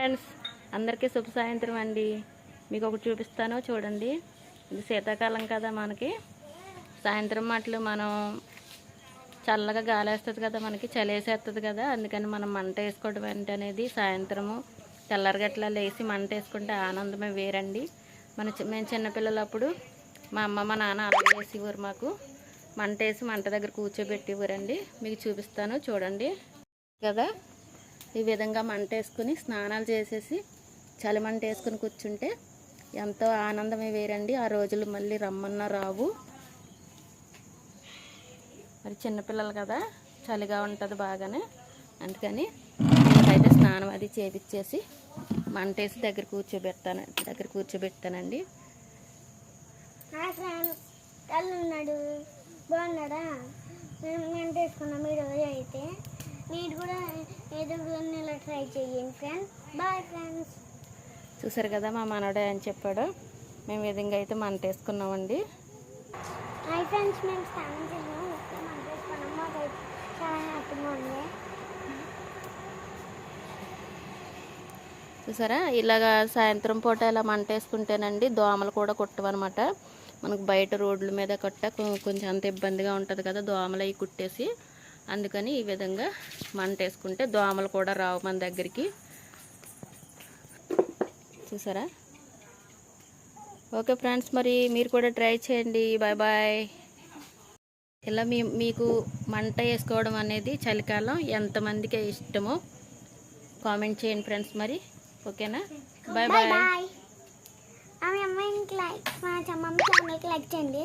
Friends అందరికీ శుభ సాయంత్రం అండి. మీకు ఒకటి చూపిస్తాను చూడండి. ఇది శీతాకాలం కదా మనకి. సాయంత్రం మాటలు మనం చల్లగా గాలి వేస్తుంది కదా మనకి చలి వేసేస్తుంది కదా. అందుకని మనం మంట వేసుకోవడం ఏంటనేది సాయంత్రము తెల్లరగట్ల లేసి మంట వేసుకుంటే ఆనందమే వేరండి. మన చి- మేము చిన్నపిల్లలప్పుడు మా అమ్మ మా నాన్న అలాగే వేసేవారు మాకు. మంట వేసి మంట దగ్గర కూర్చోబెట్టేవారండి. మీకు చూపిస్తాను చూడండి. కదా? ఈ విధంగా మంట వేసుకుని స్నానాలు చేసేసి చలి మంట వేసుకుని కూర్చుంటే ఎంతో ఆనందమే వేరండి. ఆ రోజులు మళ్ళీ రమ్మన్నా రావు. మరి చిన్నపిల్లలు కదా చలిగా ఉంటుంది బాగానే. అందుకని అయితే స్నానం అది చేపించేసి మంట వేసి దగ్గర కూర్చోబెడతాను దగ్గర కూర్చోబెడతానండి. బాగున్నాడా మంట వేసుకున్నాం తీసుకున్నాం ఈ రోజు అయితే? మీరు కూడా ఏదో ఇలా ట్రై చేయండి ఫ్రెండ్స్. Bye friends. చూసారు కదా మా మనవడే అని చెప్పాడు. మేము విధంగా అయితే మంట వేసుకున్నామండి హాయ్ ఫ్రెండ్స్ మేము స్నానం చేసాము ఓకే మనం తీసుకున్నాం మాకైతే చాలా హ్యాపీగా ఉంది. చూసారా? ఇలాగా సాయంత్రం పూట ఇలా మంట వేసుకుంటేనండి దోమలు కూడా కుట్టవన్నమాట. మనకు బయట రోడ్ల మీద కొట్ట కొంచెం అంత ఇబ్బందిగా ఉంటుంది కదా దోమలు అవి కుట్టేసి. అందుకని ఈ విధంగా మంట వేసుకుంటే దోమలు కూడా రావు మన దగ్గరికి. చూసారా? ఓకే ఫ్రెండ్స్ మరి మీరు కూడా ట్రై చేయండి. Bye bye. ఇలా మీ మీకు మంట వేసుకోవడం అనేది చలికాలం ఎంతమందికి ఇష్టమో కామెంట్ చేయండి ఫ్రెండ్స్ మరి. ఓకేనా? Bye bye. మా అమ్మాయికి లైక్ మా లైక్ చేయండి.